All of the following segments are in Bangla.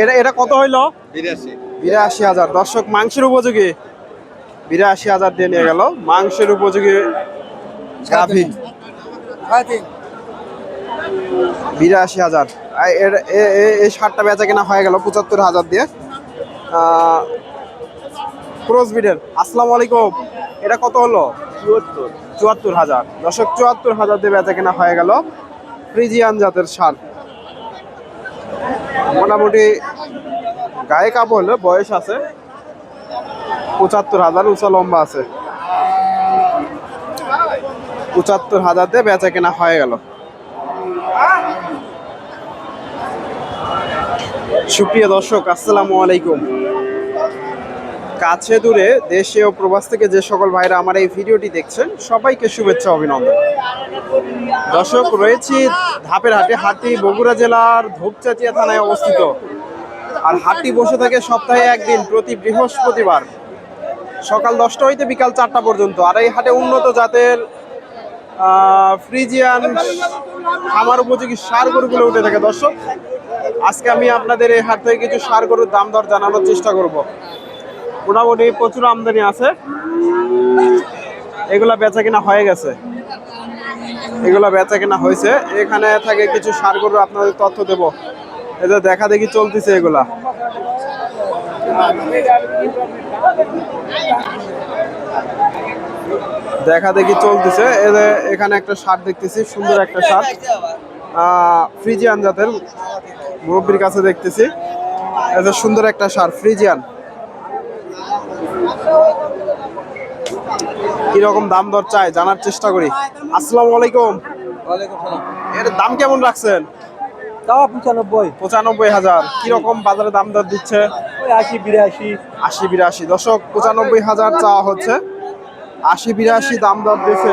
এটা এটা কত হইল? বিরাশি। হাজার। দর্শক মাংসের উপযোগী। বিরাশি হাজার দিয়ে নিয়ে গেল। মাংসের উপযোগী গাভী। বিরাশি হাজার। এই শার্টটা বেচা কেনা হয়ে গেল পঁচাত্তর হাজার দিয়ে। ক্রস বিডের আসসালামু আলাইকুম। এটা কত হলো? চুয়াত্তর। চুয়াত্তর হাজার। দর্শক চুয়াত্তর হাজার দিয়ে বেচা কেনা হয়ে গেল। ফ্রিজিয়ান জাতের শার্ট মোটামুটি গায়ে কাপড় হলে বয়স আছে। পঁচাত্তর হাজার উঁচা লম্বা আছে। পঁচাত্তর হাজার দিয়ে বেচা কেনা হয়ে গেল। সুপ্রিয় দর্শক, আসসালামু আলাইকুম। কাছে দূরে দেশে ও প্রবাস থেকে যে সকল ভাইরা আমার এই ভিডিওটি দেখছেন, সবাইকে শুভেচ্ছা অভিনন্দন। দর্শক, রয়েছি ধাপের হাটে, হাটটি বগুড়া জেলার ধূপচাচিয়া থানায় অবস্থিত। আর হাটটি বসে থাকে সপ্তাহে একদিন, প্রতি বৃহস্পতিবার। সকাল দশটা হইতে বিকাল চারটা পর্যন্ত। আর এই হাটে উন্নত জাতের ফ্রিজিয়ান খামার উপযোগী সার গরুগুলো উঠে থাকে। দর্শক, আজকে আমি আপনাদের এই হাট থেকে কিছু সার গরুর দাম দর জানানোর চেষ্টা করব। মোটামুটি প্রচুর আমদানি আছে। এগুলা বেচা কিনা হয়ে গেছে। এগুলা বেচা কিনা হয়েছে। এখানে থাকে কিছু সার গরু আপনাদের তথ্য দেব। এদের দেখা দেখি চলতেছে এগুলা। দেখা দেখি চলতেছে। এখানে একটা শার্ট দেখতেছি, সুন্দর একটা শার্ট ফ্রিজিয়ান জাতের মুরব্বীর কাছে দেখতেছি। এটা সুন্দর একটা সার, ফ্রিজিয়ান। কীরকম দাম দর চাই জানার চেষ্টা করি। আসসালামু আলাইকুম। এর দাম কেমন রাখছেন? তাও পঁচানব্বই। পঁচানব্বই হাজার। কীরকম বাজারে দাম দর দিচ্ছে? আশি বিরাশি। আশি বিরাশি। দশক পঁচানব্বই হাজার চাওয়া হচ্ছে। আশি বিরাশি দাম দর দিচ্ছে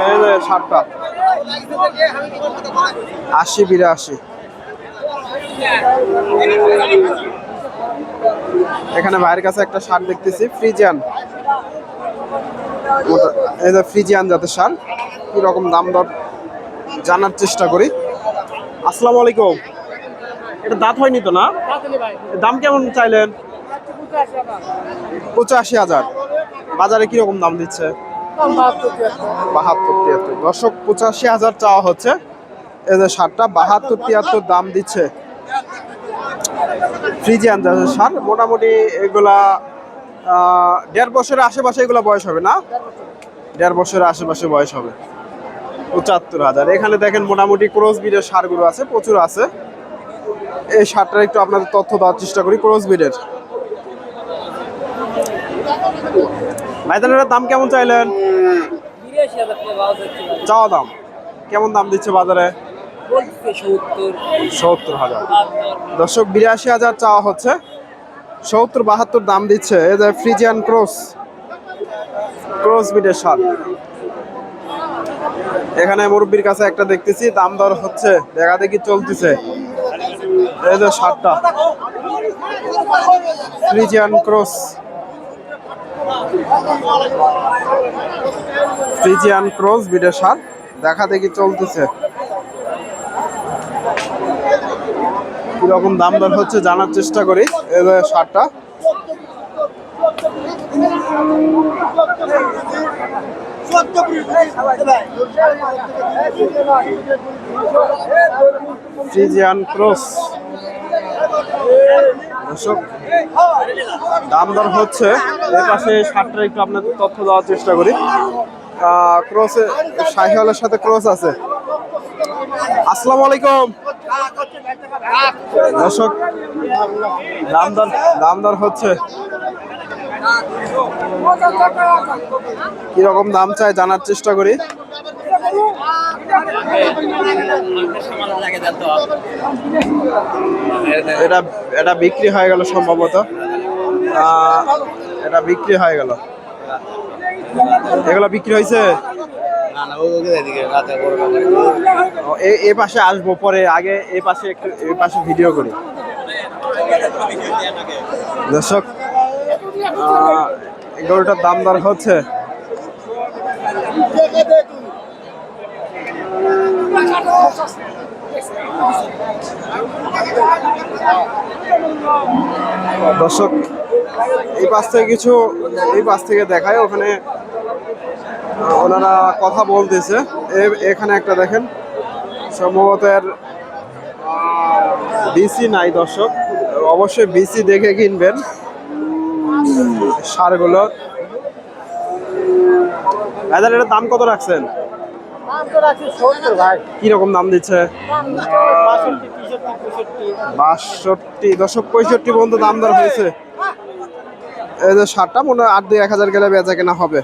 আশি বিরাশি। এখানে ভাইয়ের কাছে একটা শার্ট দেখতেছি ফ্রিজিয়ান। যে ফ্রিজিয়ান জাতের শার্ট কি রকম দাম দর জানার চেষ্টা করি। আসসালামু আলাইকুম। এটা দাঁত হয়নি তো না? দাম কেমন চাইলেন? পঁচাশি হাজার। বাজারে কীরকম দাম দিচ্ছে? বাহাত্তর, তিয়াত্তর। দর্শক, পঁচাশি হাজার চাওয়া হচ্ছে। এই যে সারটা বাহাত্তর, তিয়াত্তর দাম দিচ্ছে। ফ্রিজিয়ান যাচ্ছে সার মোটামুটি এগুলা দেড় বছরের আশেপাশে এগুলা বয়স হবে না? দেড় বছরের আশেপাশে বয়স হবে। পঁচাত্তর হাজার। এখানে দেখেন মোটামুটি ক্রস বিডের সারগুলো আছে প্রচুর আছে। এই সারটার একটু আপনাদের তথ্য দেওয়ার চেষ্টা করি ক্রস বিডের ভাইদানের দাম কেমন চাইলেন? চাওয়া দাম? কেমন দাম দিচ্ছে বাজারে? সত্তর। হাজার। দর্শক বিরাশি হাজার চাওয়া হচ্ছে। সত্তর, বাহাত্তর দাম দিচ্ছে। ফ্রিজিয়ান ক্রস ক্রস বিডের সার এখানে মুরব্বীর কাছে একটা দেখতেছি, দাম দর হচ্ছে, দেখা দেখি চলতেছে। এই যে সারটা ফ্রিজিয়ান ক্রস ফ্রিজিয়ান ক্রস বিডের সার দেখা দেখি চলতেছে। কীরকম দাম দর হচ্ছে জানার চেষ্টা করি শার্টটা ফ্রিজিয়ান দাম দর হচ্ছে এর পাশে শার্টটা একটু আপনাদের তথ্য দেওয়ার চেষ্টা করি। ক্রসে সাইকেলের সাথে ক্রস আছে। আসসালামু আলাইকুম। দর্শক, দাম দর দাম দর হচ্ছে। কীরকম দাম চাই জানার চেষ্টা করি। এটা এটা বিক্রি হয়ে গেল সম্ভবত। এটা বিক্রি হয়ে গেল। এগুলো বিক্রি হয়েছে? না এ এ পাশে আসব পরে আগে এ পাশে একটু এ পাশে ভিডিও করি। দর্শক আহ, এই গরুটার দাম দর হচ্ছে? দর্শক এই পাশ থেকে কিছু এই পাশ থেকে দেখায় ওখানে ওনারা কথা বলতেছে। এখানে একটা দেখেন, সম্ভবত এর বিসি নাই দর্শক। অবশ্যই বিসি দেখে কিনবেন। সারগুলো। বাজার এটার দাম কত রাখছেন? কীরকম দাম দিচ্ছে? বাষট্টি দশক পঁয়ষট্টি পর্যন্ত দাম দর হয়েছে। এই যে সারটা মনে হয় আট দুই এক হাজার গেলে বেচা কেনা হবে।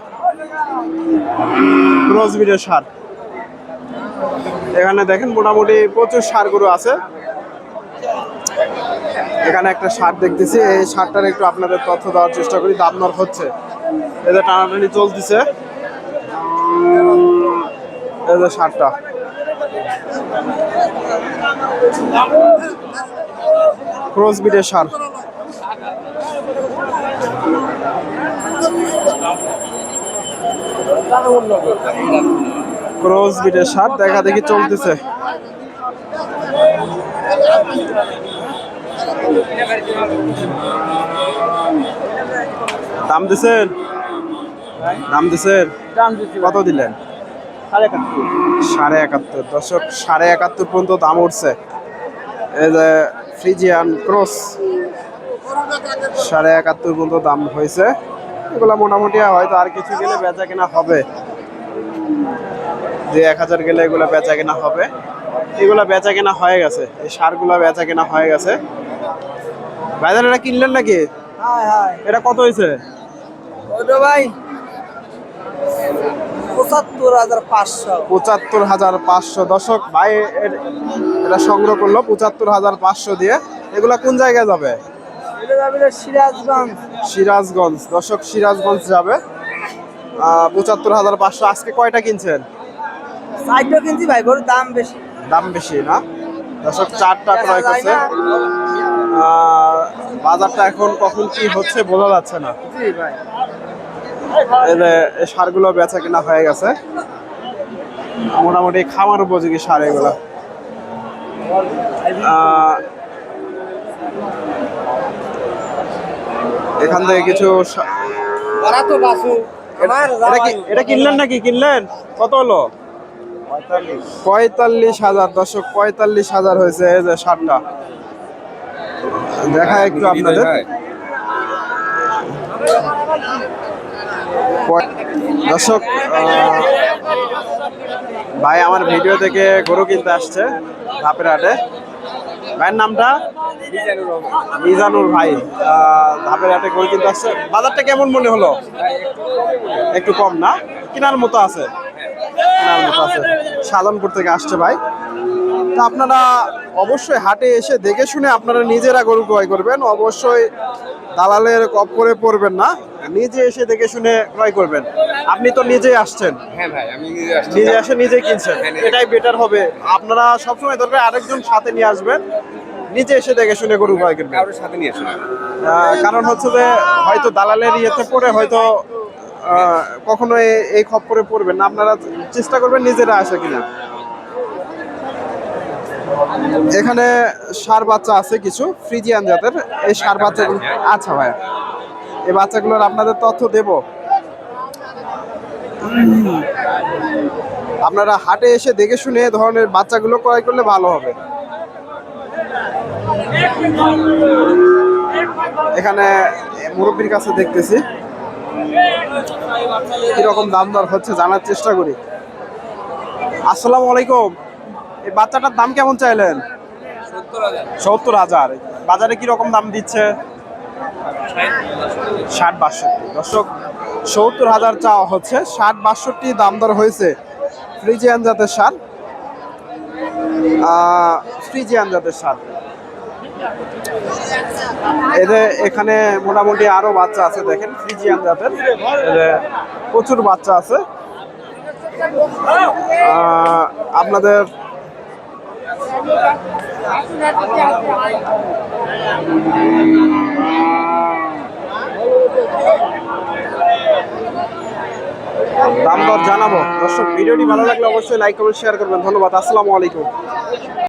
ক্রসবিডের সার। এখানে দেখেন মোটামুটি প্রচুর সারগুলো আছে। এখানে একটা সার দেখতেছি, এই সারটার একটু আপনাদের তথ্য দেওয়ার চেষ্টা করি, দাম দর হচ্ছে। এদের টানাটানি চলতেছে। যে সারটা। ক্রসবিডের সার। ক্রসবিডের সার দেখা দেখি চলতেছে। দাম দিছেন? দাম দিছেন? কত দিলেন? সাড়ে একাত্তর। সাড়ে একাত্তর। দশক সাড়ে একাত্তর পর্যন্ত দাম উঠছে। এই যে ফ্রিজিয়ান ক্রস সাড়ে একাত্তর পর্যন্ত দাম হয়েছে। এগুলো মোটামুটি হয়তো আর কিছু গেলে বেচা কেনা হবে। যে এক হাজার গেলে এগুলো বেচা কেনা হবে। এগুলো বেচা কেনা হয়ে গেছে এই সারগুলো বেচা কেনা হয়ে গেছে। বাজার এটা কিনলেন নাকি? এটা কত হয়েছে? ভাই পঁচাত্তর হাজার পাঁচশো। দশক ভাই এটা সংগ্রহ করল পঁচাত্তর হাজার পাঁচশো দিয়ে। এগুলা কোন জায়গায় যাবে? সিরাজগঞ্জ। সিরাজগঞ্জ। দশক সিরাজগঞ্জ যাবে। পঁচাত্তর হাজার পাঁচশো আজকে কয়টা কিনছেন? সাইডটা কিনছি ভাই গরুর দাম বেশি। দাম বেশি না? দশক চারটা ক্রয় করছে। বাজারটা এখন কখন কি হচ্ছে বোঝা যাচ্ছে না। এই সারগুলো বেচা কিনা হয়ে গেছে। মোটামুটি খামার উপযোগী সার এগুলো। এখান থেকে কিছু এটা কিনলেন নাকি? কিনলেন? কত হলো? পঁয়তাল্লিশ হাজার দশক পঁয়তাল্লিশ হাজার হয়েছে এই যে সারটা দেখা একটু আপনাদের। দর্শক ভাই আমার ভিডিও থেকে গরু কিনতে আসছে ধাপের হাটে। ভাইয়ের নামটা? মিজানুর ভাই। ধাপের হাটে গরু কিনতে আসছে। বাজারটা কেমন মনে হলো? একটু কম না? কেনার মতো আছে। কেনার মতো আছে। সাধনপুর থেকে আসছে ভাই। তো আপনারা অবশ্যই হাটে এসে দেখে শুনে আপনারা নিজেরা গরু ক্রয় করবেন। অবশ্যই দালালের কপ করে পড়বেন না নিজে এসে দেখে শুনে ক্রয় করবেন। আপনি তো নিজেই আসছেন। হ্যাঁ ভাই আমি নিজে আসছি। নিজে এসে নিজে কিনছেন। হ্যাঁ, এটাই বেটার হবে। আপনারা সবসময় দরকার আরেকজন সাথে নিয়ে আসবেন নিজে এসে দেখে শুনে গরু ক্রয় করবেন। কারোর সাথে নিয়ে আসুন। কারণ হচ্ছে যে হয়তো দালালের ইয়েতে পড়ে হয়তো কখনো এই খপ্পরে পড়বেন না। আপনারা চেষ্টা করবেন নিজেরা আসে কিনা। এখানে সার বাচ্চা আছে কিছু, ফ্রিজিয়ান জাতের। এই সার বাচ্চাগুলো আচ্ছা ভাইয়া। এই বাচ্চাগুলোর আপনাদের তথ্য দেব। আপনারা হাটে এসে দেখে শুনে ধরনের বাচ্চাগুলো ক্রয় করলে ভালো হবে। এখানে মুরব্বীর কাছে দেখতেছি। কীরকম দাম দর হচ্ছে জানার চেষ্টা করি। আসসালামু আলাইকুম। এই বাচ্চাটার দাম কেমন চাইলেন? সত্তর হাজার। বাজারে কি রকম দাম দিচ্ছে? ষাট বাষট্টি। দর্শক, সত্তর হাজার চাওয়া হচ্ছে। ষাট বাষট্টি দাম দর হয়েছে ফ্রিজিয়ান জাতের সার। ফ্রিজিয়ান জাতের সার। এদের এখানে মোটামুটি আরও বাচ্চা আছে, দেখেন ফ্রিজিয়ান জাতের প্রচুর বাচ্চা আছে। আপনাদের দাম দর জানাব। দর্শক, ভিডিওটি ভালো লাগলে অবশ্যই লাইক কমেন্ট শেয়ার করবেন। ধন্যবাদ, আসসালামু আলাইকুম।